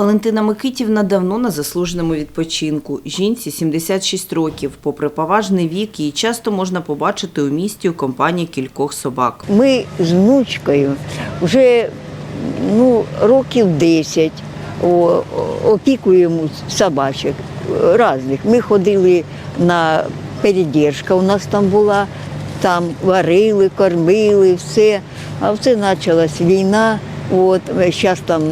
Валентина Микитівна давно на заслуженому відпочинку. Жінці 76 років. Попри поважний вік, її часто можна побачити у місті у компанії кількох собак. Ми з внучкою вже ну, років 10 о- о- опікуємо собачок різних. Ми ходили на передержка, у нас там була, там варили, кормили, все. А все почалась війна. От, зараз там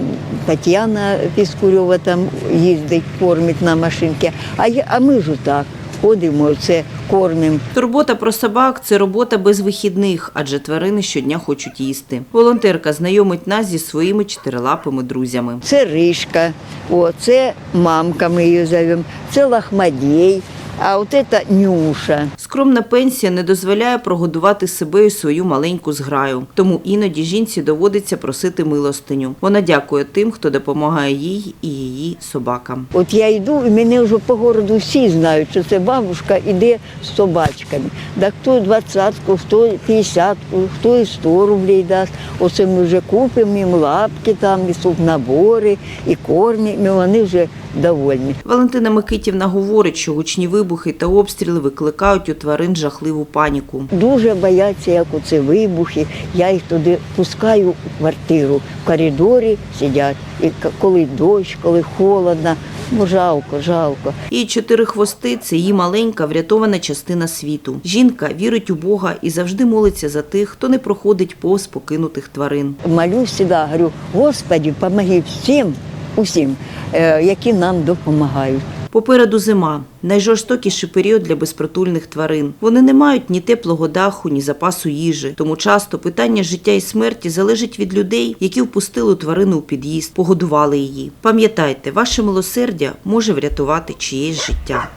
Тетяна Піскурьова там їздить, кормить на машинці. А, я, а ми ж так ходимо, це кормимо. Турбота про собак це робота без вихідних, адже тварини щодня хочуть їсти. Волонтерка знайомить нас зі своїми чотирилапими друзями. Це ришка, о, це мамка, ми її зовемо, це лахмадєй, а от це нюша. Скромна пенсія не дозволяє прогодувати себе і свою маленьку зграю. Тому іноді жінці доводиться просити милостиню. Вона дякує тим, хто допомагає їй і її собакам. От я йду, і мене вже по городу всі знають, що це бабушка йде з собачками. Да хто двадцятку, хто п'ятдесятку, хто і сто рублей дасть. Оце ми вже купимо їм лапки, там і набори, і кормимо, і вони вже довольні. Валентина Микитівна говорить, що гучні вибухи та обстріли викликають у тварин жахливу паніку. Дуже бояться, як оце вибухи. Я їх туди пускаю в квартиру. В коридорі сидять. І коли дощ, коли холодно. Ну, жалко, жалко. Її чотири хвости це її маленька врятована частина світу. Жінка вірить у Бога і завжди молиться за тих, хто не проходить повз покинутих тварин. Молюсь завжди, говорю, Господи, помоги всім, усім, е, які нам допомагають. Попереду зима найжорстокіший період для безпритульних тварин. Вони не мають ні теплого даху, ні запасу їжі. Тому часто питання життя і смерті залежить від людей, які впустили тварину у під'їзд, погодували її. Пам'ятайте, ваше милосердя може врятувати чиєсь життя.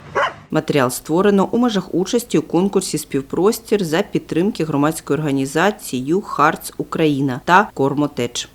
Матеріал створено у межах участі у конкурсі Співпростір за підтримки громадської організації «Ю Хартс Україна та Кормотеч.